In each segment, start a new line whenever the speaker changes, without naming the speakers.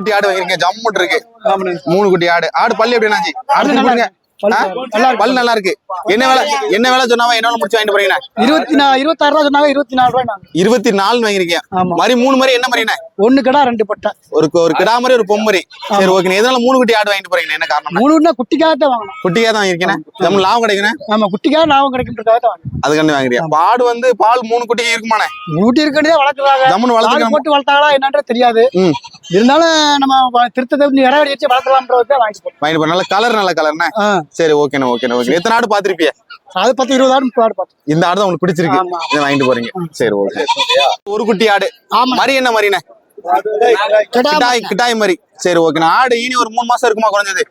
குட்டி ஆடு வாங்கிருக்கீங்க ஜம்முட்டு இருக்கு. மூணு குட்டி ஆடு. ஆடு பல்லு எப்படி என்னாச்சு? ஆடு பல் நல்லா இருக்கு. என்ன வேலை என்ன வேலை சொன்னாவா? என்ன முடிச்சு வாங்கிட்டு போறீங்க
இருபத்தி நா இருபத்தாறு ரூபா சொன்னாங்க இருபத்தி நாலு ரூபாய்
இருபத்தி நாலு வாங்கிருக்கீங்க மாதிரி மூணு மாதிரி என்ன மாதிரிண்ணே
ஒண்ணு கடை ரெண்டு பட்டை.
ஒரு ஒரு கிடா மாதிரி ஒரு பொம்மரி சரி ஓகே எதனால மூணு குட்டி ஆடு வாங்கிட்டு போறீங்க என்ன காரணம்
மூணு விட குட்டிக்காக தான் வாங்கணும்.
குட்டியா தான் வாங்கிருக்கேன் நம்ம லாபம் கிடைக்கணும்
ஆமா குட்டிக்காக லாபம் கிடைக்கின்றதுக்காக தான்
அதுக்காண்டி வாங்குறியா வந்து பால் மூணு குட்டிக்கு இருக்குமாண்ணே?
ஊட்டி இருக்கே வளர்க்குறாங்க. ஆடு
வளர்த்துக்கலாம்
போட்டு வளர்த்தாங்களா என்னன்றது தெரியாது. இருந்தாலும் நம்ம திருத்தத்தை வந்து இறவடி வச்சு வளர்க்கலாம்ன்றது
வாங்கிட்டு போற நல்ல கலர் நல்ல கலர்ண்ணே
ஆ.
சரி ஓகேண்ணே ஓகேண்ணே ஓகே எத்தனை ஆடு பாத்திருப்பிய
அது பத்து இருபது ஆடு
இந்த ஆடு தான் உங்களுக்கு பிடிச்சிருக்கு. இதை வாங்கிட்டு போறீங்க. சரி ஓகே ஒரு குட்டி ஆடு. மரி என்ன மரிண்ணே
கிடா
கிட்டாய் கிட்டாய் மாதிரி சரி ஓகே ஆடு இனி ஒரு மூணு மாசம் இருக்குமா குறைஞ்சது?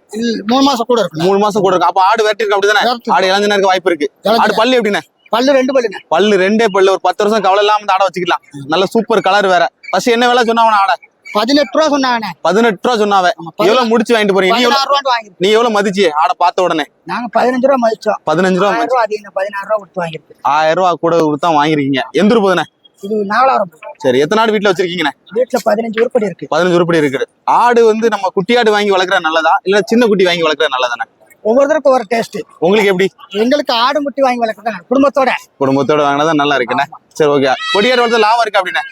மூணு மாசம் கூட
மூணு மாசம் கூட இருக்கும் அப்ப ஆடு வெட்டி இருக்கு அப்படிதானே. ஆடு இளஞ்சனா இருக்க வாய்ப்பு இருக்கு. ஆடு பல்லு எப்படிண்ணே?
பல்லு ரெண்டு பல்லுங்க
பல்லு ரெண்டே பல்லு. ஒரு பத்து வருஷம் கவலை இல்லாம ஆடை வச்சுக்கலாம். நல்ல சூப்பர் கலர் வேற. ஃபர்ஸ்ட் என்ன விலை சொன்னாவன ஆடை?
பதினெட்டு ரூபா சொன்னாங்கண்ணே
பதினெட்டு ரூபா சொன்னாவே எவ்வளவு முடிச்சு வாங்கிட்டு போறீங்க? நீ எவ்வளவு நீ எவ்வளவு மதிச்சு? ஆடை பார்த்த உடனே.
நாங்க பதினஞ்சு ரூபா மதிச்சோம்
பதினஞ்சு ரூபா
அதிகம் பதினாறு ரூபா கொடுத்து வாங்கிருக்கு
ஆயிரம் ரூபா கூட கொடுத்தா வாங்கிருக்கீங்க. எந்த ரூபாய்ண்ணே
இது நாலாயிரம்
சரி எத்தனை ஆடு வீட்டுல வச்சிருக்கீங்கண்ணே?
வீட்டுல பதினஞ்சு உருப்படி இருக்கு.
பதினஞ்சு உருப்படி இருக்குது ஆடு வந்து நம்ம குட்டி ஆடு வாங்கி வளர்க்குறது நல்லதா? இல்ல சின்ன குட்டி வாங்கி வளர்க்குறது நல்லதானே
ஒவ்வொருத்தருக்கும் ஒரு டேஸ்ட்
உங்களுக்கு எப்படி?
எங்களுக்கு ஆடு முட்டி வாங்கி வளர்க்குறேன் குடும்பத்தோட.
குடும்பத்தோட வாங்கினதா நல்லா இருக்குண்ணே. சரி ஓகே கொடியாடு வளர்த்து லாபம் இருக்கு அப்படின்னா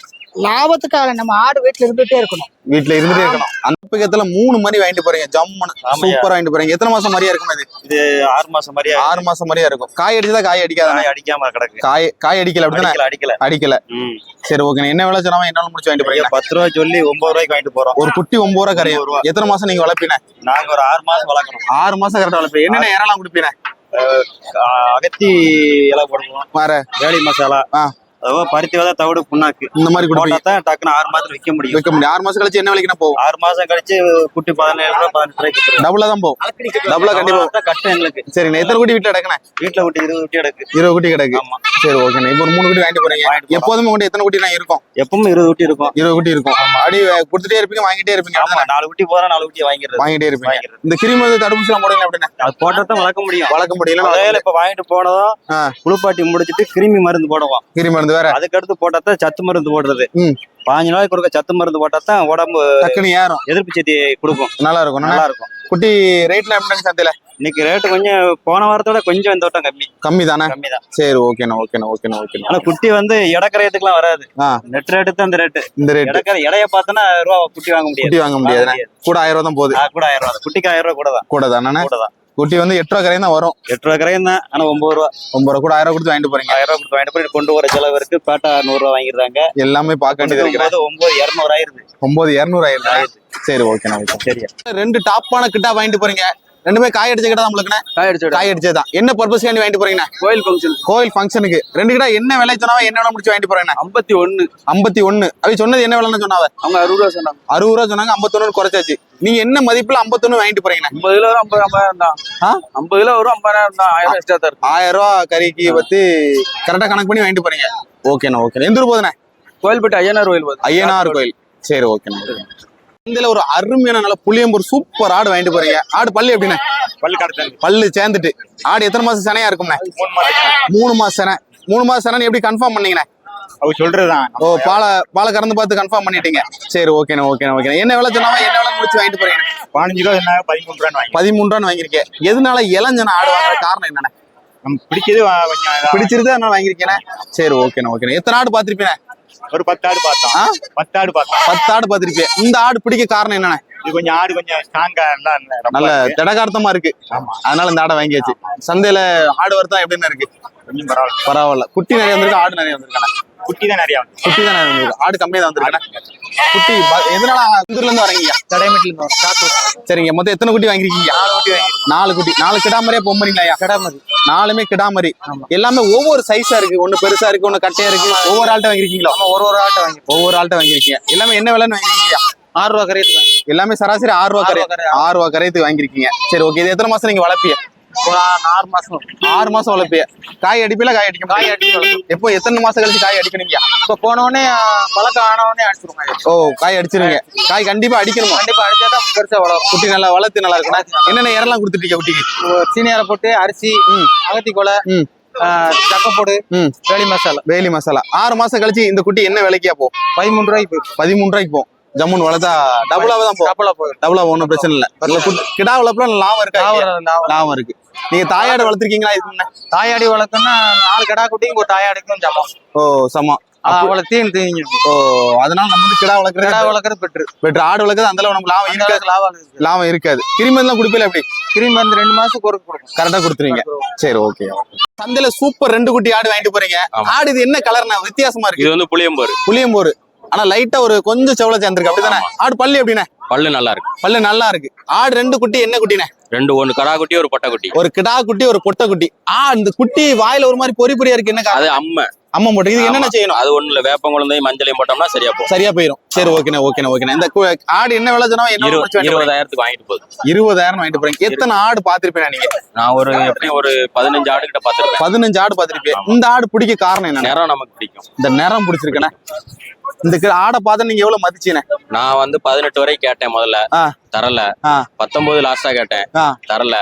லாபத்துக்காக நம்ம ஆடு வீட்டுல இருந்துட்டே இருக்கணும்.
வீட்டுல இருந்துட்டே இருக்கணும். அந்த பக்கத்துல மூணு மணி வாங்கிட்டு போறீங்க. ஜம்முன்னு. சூப்பரா வாங்கிட்டு போறீங்க. எத்தனை மாசம் மாதிரியா இருக்கும் இது?
இது ஆறு மாசம் மாதிரியா
ஆறு மாசம் மாதிரியா இருக்கும். காய் அடிச்சதா காய் அடிக்காதானே
காய் அடிக்காம கிடக்கு.
காய் காய் அடிக்கல அப்படிதானே?
அடிக்கல அடிக்கல.
சரி ஓகே என்ன வேலை சொன்னாம என்ன முடிச்சு வாங்கிட்டு போறீங்க?
பத்து ரூபாய் சொல்லி ஒன்பது ரூபாய்க்கு வாங்கிட்டு போறோம்.
ஒரு குட்டி ஒன்பது ரூபா கரையும். எத்தனை மாசம் நீங்க வளர்ப்பீங்க?
நாங்க ஒரு ஆறு மாசம் வளர்க்கணும்.
ஆறு மாசம் கரெக்டா வளர்ப்பீங்க. என்னென்ன இறலாம் கொடுப்பீங்க?
அகத்தி இலை போடுவோம்
வேற?
வேலி மசாலா.
ஆ.
அதாவது பருத்தி விதை தவிடு புண்ணாக்கு.
இந்த மாதிரி
போட்டா தான் டக்குன்னு ஆறு மாசத்துல விற்க முடியும்.
வைக்க முடியும். ஆறு மாசம் கழிச்சு என்ன விலைக்குன்னா போகும்?
ஆறு மாசம் கழிச்சு குட்டி பதினேழு ரூபாய் பதினெட்டு ரூபாய்க்கு.
டபுளா தான் போகும். டபுளா கண்டிப்பா
கஷ்டம் எங்களுக்கு.
சரிண்ணே. எத்தனை குட்டி வீட்டுல கிடக்குண்ணே?
வீட்டுல குட்டி இருபது குட்டி கிடக்கு.
இருபது குட்டி கிடக்கு.
ஆமா.
சரி ஓகேண்ணே இப்போ ஒரு மூணு குட்டி வாங்கிட்டு போறீங்க. எப்போதுமே உங்கள்கிட்ட எத்தனை குட்டி நான் இருக்கும்?
எப்பவும் இருபது குட்டி இருக்கும்.
இருபது குட்டி இருக்கும். அடி கொடுத்துட்டே இருப்பீங்க வாங்கிட்டே இருப்பீங்க.
ஆமா நாலு குட்டி போறா நாலு குட்டி வாங்கிடுறது.
வாங்கிட்டே இருப்பீங்க. இந்த கிருமி வந்து தடுப்பூசி எல்லாம் போடுங்க அப்படின்னா
அது போட்டா தான் வளர்க்க முடியும்.
வளர்க்க முடியல
முதல்ல இப்ப வாங்கிட்டு போனதும். குளிப்பாட்டி முடிச்சிட்டு கிருமி மருந்து போடுவோம்.
கிருமி மருந்து வேற?
அதுக்கு அடுத்து போட்டா தான் சத்து மருந்து போடுறது. பாஞ்சு நாளைக்கு கொடுக்க சத்து மருந்து போட்டா தான் உடம்பு
டக்குனு ஏறும்.
எதிர்ப்பு சக்தி கொடுக்கும்.
நல்லா இருக்கும். நல்லா
நல்லா இருக்கும்.
குட்டி ரேட்ல எப்படி சந்தையில?
இன்னைக்கு ரேட்டு கொஞ்சம் போன வாரத்தோட கொஞ்சம் இந்த வட்டம் கம்மி.
கம்மி தானே
கம்மி தான்
சரி ஓகேண்ணா ஓகேண்ணா ஓகேண்ணா ஓகேண்ணா.
ஆனா குட்டி வந்து இடக்க ரேட்டுக்குலாம் வராது. நெட் ரேட்டு தான் இந்த ரேட்டு
இந்த ரேட்
இடக்கற இடைய பார்த்தோன்னா ரூபா குட்டி வாங்க முடியாது.
குட்டி வாங்க முடியாதுண்ணே கூட ஆயிரம் ரூபா தான் போகுது.
கூட ஆயிரம் ரூபா குட்டிக்கு ஆயிரம் ரூபா கூட தான்.
கூட தானே.
கூட தான்.
குட்டி வந்து எட்டு ரூபா கரையும் தான் வரும்.
எட்டு ரூபா கரையும் தான். ஆனா ஒன்பது ரூபா.
ஒன்பது ரூபா கூட ஆயிரம் கொடுத்து வாங்கிட்டு போறீங்க.
ஆயிரம் ரூபா கொடுத்து வாங்கிட்டு போய் கொண்டு வர செலவு இருக்கு. பேட்டா நூறு ரூபா வாங்கிடுறாங்க.
எல்லாமே பார்க்க வேண்டியது இருக்கிறேன்
ஒன்பது இரநூறு ஆயிருது
ஒன்பது இரநூறு ஆயிரம் சரி ஓகேண்ணா ஓகே
சரியா.
ரெண்டு டாப்பான கிட்டா வாங்கிட்டு போறீங்க. ரெண்டுமே காய் அடிச்ச கிட்ட நம்மளுக்குண்ணே
காய் அடிச்சு
காய் அடிச்சதுதான். என்ன பர்பஸ்க்காண்டி வாங்கிட்டு போறீங்கண்ணே?
கோயில் ஃபங்க்ஷன்
கோயில் ஃபங்க்ஷனுக்கு ரெண்டு கிட்ட என்ன விலை சொன்னாவ என்ன விலை முடிச்சு வாங்கிட்டு போறேன்
ஐம்பத்தி ஒண்ணு.
ஐம்பத்தி ஒண்ணு. அவ சொன்னது என்ன விலைன்னு சொன்னாவ?
அவங்க அறுபது ரூபா சொன்னாங்க.
அறுபது ரூபா சொன்னாங்க ஐம்பத்தொன்னு குறைச்சாச்சு. நீங்க என்ன மதிப்புல ஐம்பத்தொன்னு வாங்கிட்டு போறீங்கண்ணே?
ஐம்பது கிலோ வரும் ஐம்பது ஐம்பதாயிரம் தான்? ஐம்பது கிலோ வரும் ஐம்பதாயிரம் தான். ஆயிரம் எக்ஸ்ட்ரா தான்
ஆயிரம் ரூபா கறிக்கு பத்தி கரெக்டா கணக்கு பண்ணி வாங்கிட்டு போறீங்க. ஓகேண்ணா ஓகே எந்த ஊர் போதுண்ணே
கோயில்பட்டு ஐயனார் கோயில்
ஐயனார் கோயில். சரி ஓகேண்ணா ஓகே இதுல ஒரு அருமையான நல்ல புளியம்பூர் சூப்பர் ஆடு வாங்கிட்டு போறீங்க. ஆடு பல்லு
கடத்தல்
பல்லு சேர்ந்துட்டு. ஆடு எத்தனை மாசம் சனையா இருக்கும்ண்ணே?
மூணு
மாசம் சனை. மூணு மாசம் சனை. எப்படி கன்ஃபார்ம் பண்ணீங்கண்ணே?
அவங்க சொல்றதுதான்.
ஓ பாலை பாலை கறந்து பார்த்து கன்ஃபார்ம் பண்ணிட்டீங்க. சரி ஓகேண்ணே ஓகேண்ணே ஓகே என்ன விலை சொன்னாவா என்ன விலை முடிச்சு வாங்கிட்டு போறீங்க
பதினஞ்சு கிலோ என்ன பதிமூணு ரூபான்னு
பதிமூணு ரூபான்னு வாங்கியிருக்கேன் எதனால இளஞ்சன ஆடு வாங்குற காரணம் என்னண்ணே?
பிடிச்சது
பிடிச்சிருந்தா அதனால வாங்கியிருக்கேனே. சரி ஓகேண்ணே ஓகேண்ணே எத்தனை ஆடு பார்த்திருப்பீங்க?
ஒரு பத்து ஆடு பார்த்தோம்.
ஆ?
பத்து ஆடு பார்த்தோம்.
பத்து ஆடு பார்த்திருப்பேன் இந்த ஆடு பிடிக்க காரணம் என்னண்ணே
இது கொஞ்சம் ஆடு கொஞ்சம் ஸ்ட்ராங்கா
நல்ல
இருக்கு.
திடகார்த்தமா இருக்கு. அதனால இந்த ஆடை வாங்கியாச்சு. சந்தையில ஆடு வரத்தா எப்படின்னு இருக்கு?
கொஞ்சம் பரவாயில்ல.
பரவாயில்ல. குட்டி நிறைய வந்திருக்கு ஆடு நிறைய வந்திருக்கானே
குட்டி தான் நிறைய
குட்டி தான் நிறைய வந்திருக்கு. ஆடு கம்மியா தான் வந்திருக்கானே குட்டி எதனால இந்தூர்ல இருந்து வரீங்க
இருந்தோம்
சரிங்க. மொத்தம் எத்தனை குட்டி வாங்கிருக்கீங்க நாலு குட்டி நாலு கிடாமரியா பொம்மரிங்களாயா
கடைமதி
நாலுமே கிடாமரி. எல்லாமே ஒவ்வொரு சைஸா இருக்கு. ஒண்ணு பெருசா இருக்கு ஒண்ணு கட்டையா இருக்கு. ஒவ்வொரு ஆள்கிட்ட வாங்கிருக்கீங்களா
ஒரு ஒரு ஆட்டை வாங்கி
ஒவ்வொரு ஆள்கிட்ட வாங்கிருக்கீங்க எல்லாமே என்ன விலைன்னு வாங்கிருக்கீங்க
ஆறு ரூபா கரையத்து வாங்கி
எல்லாமே சராசரி ஆறு ரூபா கரை
ஆறு ரூபா கரை.
ஆறு ரூபா கரையத்துக்கு வாங்கிருக்கீங்க சரி ஓகே இது எத்தனை மாசம் நீங்க வளர்ப்பீங்க?
ஆறு மாசம்.
ஆறு மாசம் வளர்ப்பீங்க காய் அடிப்பீல காய் அடிக்க
காய்? அடிச்சு
எப்போ எத்தனை மாசம் கழிச்சு காய் அடிக்கணுங்க?
இப்ப போனவொடனே பழக்கம் ஆனவொடனே அடிச்சிருவாங்க.
ஓ காய் அடிச்சிருங்க. காய் கண்டிப்பா அடிக்கணுமா?
கண்டிப்பா அடிச்சா தான் பெருசா வளரும்.
குட்டி நல்லா வளர்த்து நல்லா இருக்கணும். என்னென்ன இறலாம் கொடுத்துட்டீங்க குட்டிக்கு?
சீனியாரை போட்டு அரிசி. அகத்தி கொலை
ம்.
சக்கப்போடு வேலி மசாலா.
வேலி மசாலா. ஆறு மாசம் கழிச்சு இந்த குட்டி என்ன விலைக்கா போ
பதிமூணு ரூபாய்க்கு
பதிமூணு ரூபாய்க்கு போகும் ஜம்முன் வளர்த்தா டபுளாவே தான் போகும்.
கப்பலா போயிடும்.
டபுளா ஒன்றும் பிரச்சனை இல்லை. இல்ல குட்- கிடா வளர்ப்புல லாபம் இருக்கா? லாபம் இருக்கு நீங்க தாயாடு வளர்த்திருக்கீங்களா இது முன்ன?
தாயாடி வளர்க்கணும்னா நாலு கடா குட்டியும் ஒரு தாயாடுக்கும் சமம்
ஓ சமம்.
அவளை தீன் தீங்க
ஓ அதனால நம்ம வந்து கிடா
கடா
வளர்க்குறது
பெட்ரு.
பெற்று ஆடு வளர்க்குறது அந்த அளவு நமக்கு லாபம் இருக்காது.
லாபம் இருக்கு
லாபம் இருக்காது. கிருமி எல்லாம் குடிப்பில எப்படி?
கிரீம் வந்து ரெண்டு மாசத்துக்கு ஒரு கொடுக்கும்.
கரெக்டா கொடுத்துருவீங்க. சரி ஓகே சந்தையில சூப்பர் ரெண்டு குட்டி ஆடு வாங்கிட்டு போறீங்க. ஆடு இது என்ன கலர்னா வித்தியாசமா இருக்கு.
இது வந்து புளியம்போர்
புளியம்போரு ஆனா லைட்டா ஒரு கொஞ்சம் செவல சேர்ந்துருக்கு. அப்படிதானே? ஆடு பல்லு எப்படிண்ணே?
பல்லு நல்லா இருக்கு.
பல்லு நல்லா இருக்கு. ஆடு ரெண்டு குட்டி என்ன குட்டினே
ரெண்டு ஒண்ணு கடா குட்டி ஒரு பொட்டை குட்டி.
ஒரு கிடா குட்டி ஒரு பொட்டை குட்டி. ஆ இந்த குட்டி வாயில ஒரு மாதிரி பொறி பொறியா இருக்கு. என்ன?
அது அம்மை.
அம்மா போட்டு. இது என்னென்ன. செய்யணும்?
அது ஒண்ணு இல்ல. வேப்பங்குழந்தையும் மஞ்சளையும் போட்டோம்னா சரியா போகும்.
சரியா போயிடும் சரி ஓகேண்ணே ஓகேண்ணே ஓகேண்ணே இந்த ஆடு என்ன விலை சொன்னா என்ன?
இருபதாயிரத்துக்கு வாங்கிட்டு போகுது.
இருபதாயிரம் வாங்கிட்டு போறீங்க. எத்தனை ஆடு பாத்திருப்பேன் நீங்க?
நான் ஒரு எப்படியும் ஒரு பதினஞ்சு ஆடு கிட்ட பாத்துருப்பேன்
பதினஞ்சு ஆடு பாத்திருப்பேன் இந்த ஆடு பிடிக்க காரணம் என்ன
நேரம் நமக்கு பிடிக்கும்.
இந்த நிறம் பிடிச்சிருக்கேண்ணே. இந்த ஆடை பார்த்து நீங்க எவ்வளவு மதிச்சீனே
நான் வந்து பதினெட்டு வரைக்கும் கேட்டேன் முதல்ல. தரல. பத்தொன்பது லாஸ்டா கேட்டேன். தரல.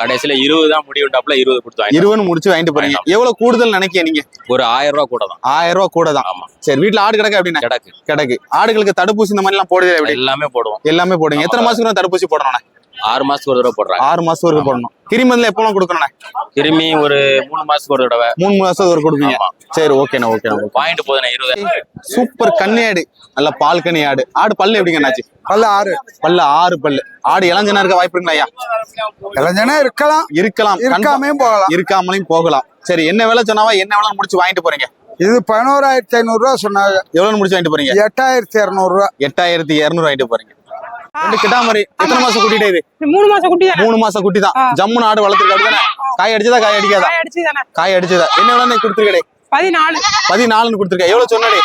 கடைசியில இருபது தான் முடிவுண்டாப்புல இருபது கொடுத்து வாங்கிட்டேன்.
இருபதுன்னு முடிச்சு வாங்கிட்டு போறீங்க. எவ்வளவு கூடுதல் நினைக்க நீங்க?
ஒரு ஆயிரம் ரூபாய் கூட தான்.
ஆயிரம் ரூபாய் கூட தான்.
ஆமா.
சரி வீட்டுல ஆடு கிடக்கு அப்படின்னா?
கிடக்கு.
கிடக்கு. ஆடுகளுக்கு தடுப்பூசி இந்த மாதிரி எல்லாம் போடுதே எப்படி?
எல்லாமே போடுவோம்.
எல்லாமே போடுங்க எத்தனை மாசத்துக்கு தடுப்பூசி போடணும்
ஆறு மாசத்துக்கு ஒரு தடவை போடுறாங்க.
ஆறு மாசம் வரைக்கும் போடணும். கிரிமந்தில எப்பவும் கொடுக்கணும்
திரும்பி ஒரு மூணு மாசத்துக்கு ஒரு தடவை.
மூணு மாசம் ஒரு கொடுப்பீங்க. சரி ஓகேண்ணா ஓகே
வாங்கிட்டு போதுண்ணே இருபது.
சூப்பர் கன்னி ஆடு. நல்ல பால் கன்னி ஆடு. ஆடு பல்லு எப்படிங்க என்னாச்சு
பல்ல ஆறு.
பல்லு ஆறு பல்லு. ஆடு இளஞ்சனா இருக்க வாய்ப்பு இருக்குங்களா ஐயா?
இளைஞனா இருக்கலாம்.
இருக்கலாம்.
இருக்காமையும் போகலாம்.
இருக்காமலையும் போகலாம். சரி என்ன வேலை சொன்னாவா என்ன வேலை முடிச்சு வாங்கிட்டு போறீங்க?
இது பதினோராயிரத்தி ஐநூறு ரூபா சொன்னாங்க.
எவ்வளவு முடிச்சு வாங்கிட்டு போறீங்க?
எட்டாயிரத்தி இருநூறு ரூபா
எட்டாயிரத்தி இருநூறு வாங்கிட்டு போறீங்க. ரெண்டு கிட்டாமரி எத்தனை மாசம் குட்டிட்டே இது?
மூணு மாசம் குட்டி தானே?
மூணு மாசம் குட்டி தான்.
ஆ.
ஜம்முன்னு ஆடு வளர்த்துருக்கு அப்படிதானே? காய் அடிச்சதா காய் அடிக்காதா?
காய் அடிச்சு தானே.
காய் அடிச்சதா? என்ன வேலை கொடுத்துருக்கடே.
பதினாலு.
பதினாலுன்னு கொடுத்துருக்க. எவ்வளவு சொன்னடே?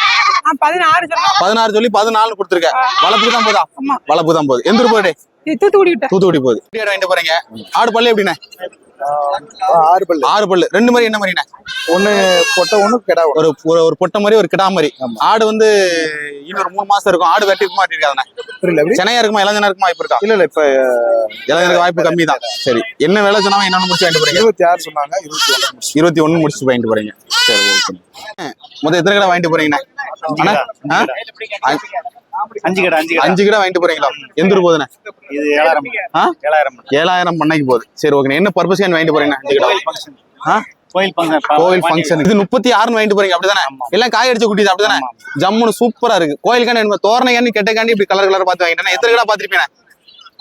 நான் பதினாறு
சொல்லி பதினாலுன்னு கொடுத்துருக்க. வளர்ப்புக்கு தான் போதா. வளர்ப்பு தான் போகுது. எந்த
இது தூத்துக்குடி
தூத்துக்குடி போகுது. வாங்கிட்டு போறீங்க. ஆடு பல்லு எப்படிண்ணே?
ஆறு பல்லு.
ஆறு பல்லு. ரெண்டு மாதிரி என்ன மாதிரிண்ணே?
ஒண்ணு பொட்டை ஒண்ணு கிடா
ஒரு ஒரு ஒரு பொட்டை மாதிரி ஒரு கிடா மாதிரி. ஆடு வந்து இன்னொரு மூணு மாசம் இருக்கும். ஆடு வெட்டி இருக்குமா வெட்டி இருக்காதுண்ணே
புரியல
சென்னையா இருக்குமா இளஞ்சனா இருக்குமா வாய்ப்பு இருக்கா?
இல்ல இல்ல இப்ப
இளைஞருக்கு வாய்ப்பு கம்மி தான். சரி. என்ன வேலை சொன்னா என்னன்னு முடிச்சு வாங்கிட்டு போறீங்க?
இருபத்தி ஆறு சொன்னாங்க இருபத்தி ஒண்ணு
இருபத்தி ஒண்ணு முடிச்சு வாங்கிட்டு போறீங்க. சரி ஓகே. மொத்தம் எத்தனை கடை வாங்கிட்டு போறீங்கண்ணே?
அஞ்சு கடை அஞ்சு கடை.
அஞ்சு கடை வாங்கிட்டு போறீங்களா? எந்த ஊர்
இது ஏழாயிரம்
ஆ?
ஏழாயிரம்
ஏழாயிரம் பண்ணைக்கு போகுது. சரி ஓகே என்ன பர்பஸ் வாங்கிட்டு போறீங்க அஞ்சு கடை? ஆ?
கோயில் ஃபங்க்ஷன்
இது முப்பத்தி ஆறுன்னு வாங்கிட்டு போறீங்க. அப்படிதானே? எல்லாம் காய் அடிச்ச குட்டி தான் அப்படிதானே ஜம்முன்னு சூப்பரா இருக்கு. கோயிலுக்காண்டி என்ன தோரணைக்காண்டி கெட்டக்காண்டி இப்படி கலர் கலர் பார்த்து வாங்கிட்டேன் எத்தனை கடை பாத்திருப்பேன்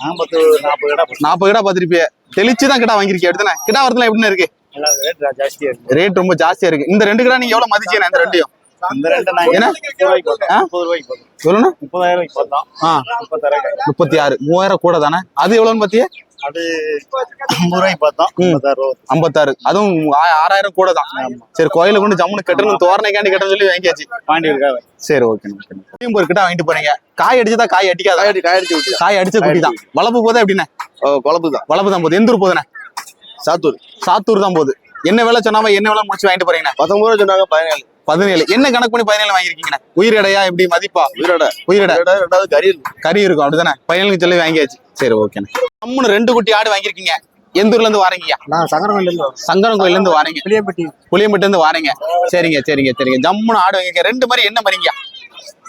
ஐம்பத்து நாற்பது கடை
பாத்திருப்பிய தெளிச்சு தான் கிடா வாங்கிருக்கீங்க அப்படிதானே? கிடா வரதுல எப்படின்னு இருக்கு?
ரேட்
ரொம்ப ஜாஸ்தியா இருக்கு. இந்த ரெண்டு கடை நீங்க எவ்வளவு மதிச்சீங்க இந்த ரெண்டையும்?
முப்பத்தாயிரம்
முப்பத்தி ஆறு மூவாயிரம் கூட தானே? அது எவ்வளவுன்னு பாத்தியே?
அது
ஐம்பத்தாறு அதுவும் ஆறாயிரம் கூட தான். சரி கோயில கொண்டு ஜம்முன்னு கட்டணும் தோரணைக்காண்டி கட்டணும் சொல்லி வாங்கியாச்சு.
பாண்டி இருக்காது
சரி ஓகே. கிட்ட வாங்கிட்டு போறீங்க. காய் அடிச்சதா காய் அடிக்காத?
காய் அடிச்சு
காய் அடிச்ச குட்டி தான். வளர்ப்பு போதா
தான்.
போகுது. எந்த ஊர் போதுண்ணே
சாத்தூர்.
சாத்தூர் தான் போகுது. என்ன வேலை சொன்னாம என்ன வேலை முடிச்சு வாங்கிட்டு போறீங்கண்ணே?
பத்தொன்பது ரூபா சொன்னாங்க பதினேழு.
பதினேழு. என்ன கணக்கு பண்ணி பதினேழு வாங்கிருக்கீங்கண்ணே உயிரடையா எப்படி? மதிப்பா?
உயிரோட.
உயிரடை.
ரெண்டாவது கறி இருக்கு.
கறி இருக்கும். அப்படிதானே? பதினேழுக்கு சொல்லி வாங்கியாச்சு. சரி ஓகேண்ணே நம்மனு ரெண்டு குட்டி ஆடு வாங்கியிருக்கீங்க. எந்த ஊர்ல இருந்து வாரீங்கய்யா
நான் இருந்து
சங்கரன் கோயில்ல இருந்து வாரீங்க.
புளியம்பட்டி.
புளியம்பட்டு இருந்து வாரீங்க. சரிங்க சரிங்க சரிங்க. ஜம்முன்னு ஆடு வாங்கிக்க ரெண்டு மாதிரி என்ன மறிங்க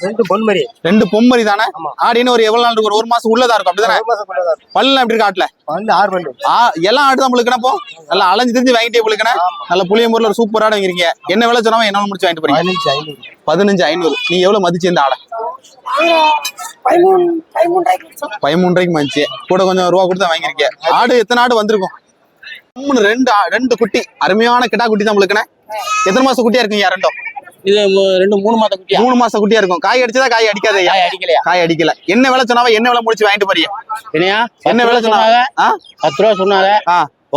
ரெண்டு பொன்மரி.
ரெண்டு பொம்மரி தானே? ஆடு இன்னும் ஒரு எவ்வளவு நாள் இருக்கும் ஒரு ஒரு மாசம் உள்ளதா இருக்கும். அப்படிதானே பல்ல எப்படி காட்டல
வந்து ஆறு பல்லு.
ஆ எல்லாம் ஆடு தான் புழுக்கணப்போ நல்லா அலைஞ்சு திரிஞ்சு வாங்கிட்டே புழுக்கணே நல்ல புளியம்பூர்ல ஒரு சூப்பர் ஆடு வாங்கிருக்கீங்க. என்ன வேலை சொன்னாம என்ன முடிச்சு வாங்கிட்டு போறீங்க?
பதினஞ்சு ஐநூறு.
பதினஞ்சு ஐநூறு. நீ எவ்வளவு மதிச்சு இந்த ஆடை?
ரூபாய்க்கு
மதிச்சு. கூட கொஞ்சம் ரூபா கொடுத்து வாங்கிருக்கீங்க ஆடு எத்தனை ஆடு வந்திருக்கும்? மூணு ரெண்டு ரெண்டு குட்டி. அருமையான கிட்டா குட்டி தான் புழுக்கணே எத்தனை மாசம் குட்டியா இருக்குங்க ரெண்டும்?
இது ரெண்டு மூணு மாத குட்டியா?
மூணு மாசம் குட்டியா இருக்கும். காய் அடிச்சதா காய் அடிக்காதே.
காய் அடிக்கலையா?
காய் அடிக்கல. என்ன வேலை சொன்னாவா? என்ன வேலை முடிச்சு வாங்கிட்டு போறீங்க?
என்னையா?
என்ன வேலை சொன்னாங்க
பத்து ரூபா சொன்னாங்க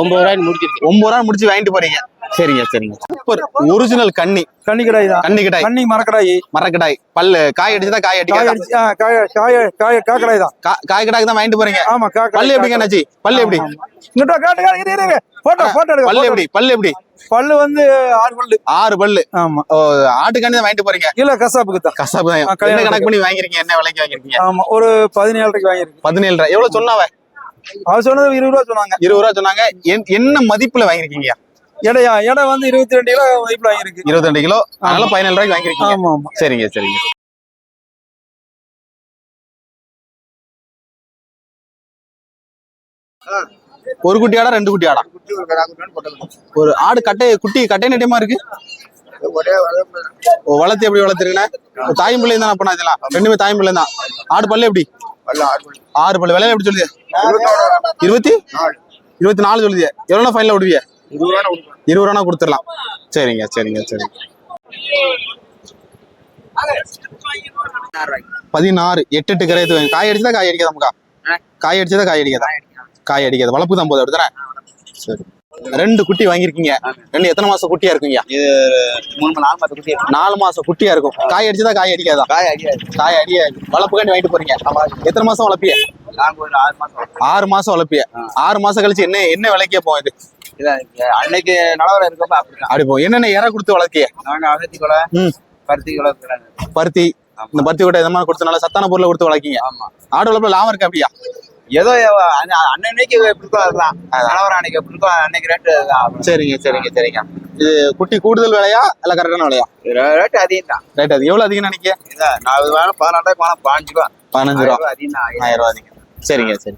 ஒன்பது ரூபாய்க்கு முடிச்சிருக்கு
ஒன்பது ரூபா முடிச்சு வாங்கிட்டு போறீங்க. சரிங்க சரிங்க. சூப்பர் ஒரிஜினல் கன்னி
கண்ணி கடாய் தான்
கன்னி கிட்டாய்
கண்ணி மரக்கடாய்.
மரக்கடாய். பல்லு காய் அடிச்சதா காய்
காய்
அடிக்காதா?
அடிச்சு காய் காய் காய் காக்கடாய் தான்
கா- காய் கடாய்க்கு தான் வாங்கிட்டு போறீங்க?
ஆமா காக்கடாய்
பல்லு எப்படிங்க என்னாச்சு பல்லு எப்படி?
இங்கிட்ட காட்டு காட்டு இரு. போட்டோ போட்டோ
பல்லு எப்படி? பல்லு எப்படி.
பல்லு வந்து ஆறு பல்லு.
ஆறு பல்லு.
ஆமா.
ஓ, ஆட்டுக்காண்டி தான் வாங்கிட்டு போறீங்க?
இல்ல கசாப்புக்கு தான்.
கசாப்பு தான். கணக்கு பண்ணி வாங்கிருக்கீங்க? என்ன விலைக்கு வாங்கிருக்கீங்க?
ஆமா ஒரு
பதினேழு ரூபாய் எவ்வளவு சொன்னாவ
அவர் சொன்னது இருபது ரூபா சொன்னாங்க.
இருபது ரூபா சொன்னாங்க. என்- என்ன மதிப்புல வாங்கிருக்கீங்க?
எடையா எடை வந்து இருபத்தி ரெண்டு கிலோ வைப்பில் வாங்கியிருக்கு.
இருபத்தி ரெண்டு கிலோ? அதனால பதினேழு ரூபாய்க்கு வாங்கிருக்கீங்க
ஆமா ஆமா.
சரிங்க சரிங்க. ஒரு குட்டி ஆடா ரெண்டு குட்டி ஆடா?
ஒரு
ஆடு கட்டை குட்டி கட்டை நெட்டியமா இருக்கு? வளர்த்து எப்படி வளர்த்துருக்கேன் தாயும் பிள்ளை தான் பண்ணா இதெல்லாம்? ரெண்டுமே தாய் பிள்ளை தான். ஆடு பல்லு எப்படி?
ஆறு
பல்லு. விலையில எப்படி சொல்லுது? இருபத்தி? இருபத்தி நாலு சொல்லுது. எவ்வளோ ஃபைனலில் விடுவியே?
இருபது ரூபா
கொடுத்துடலாம். சரிங்க சரிங்க சரிங்க பதினாறு எட்டு எட்டு கரையத்து வேணும் காய் அடிச்சதா காய் அடிக்காத நமக்கா காய் அடிச்சதா காய் அடிக்காதா? காய் அடிக்காது? வளர்ப்பு தான் போகுது அப்படிதானே சரி. ரெண்டு குட்டி வாங்கியிருக்கீங்க. ரெண்டு எத்தனை மாசம் குட்டியா இருக்குங்க?
மூணு மணி நாலு மாசம் குட்டி
நாலு மாசம் குட்டியா இருக்கும். காய் அடிச்சதா காய் அடிக்காதா?
காய் அடியாது
காய் அடியாது வளர்ப்புக்காண்டி வாங்கிட்டு போறீங்க. எத்தனை மாசம் வளர்ப்பிய?
ஆறு மாசம்
வளர்ப்பிய. ஆறு மாசம் கழிச்சு என்ன என்ன விலைக்கே போகும் இது.
அன்னைக்கு நிலவரம் இருக்கப்ப அப்படிதான்.
அப்படி போகும் என்னென்ன இற கொடுத்து வளர்க்கிய
நாங்க அகத்தி கொலை பருத்தி கொலை
பருத்தி. இந்த பருத்தி கொட்டை இந்த மாதிரி கொடுத்து நல்லா சத்தான பொருளை கொடுத்து வளர்க்கீங்க.
ஆமா.
ஆடு வளர்ப்புல லாபம் இருக்கு அப்படியா?
ஏதோ அன்னன்னைக்கு எப்படி இருக்கோ அதுதான் நிலவரம் அன்னைக்கு எப்படி இருக்கோ அன்னைக்கு ரேட்டு
சரிங்க சரிங்க சரிங்க. இது குட்டி கூடுதல் விலையா இல்ல கரெக்டான விலையா?
ரேட்டு அதிகம் தான்
ரேட் அது எவ்வளவு அதிகம் நினைக்க
நான் வேணும் வேணும் பாஞ்சு ரூபா.
பதினஞ்சு ரூபா
அதிகம்.
ஆயிரம் ரூபா அதிகம். சரிங்க சரி.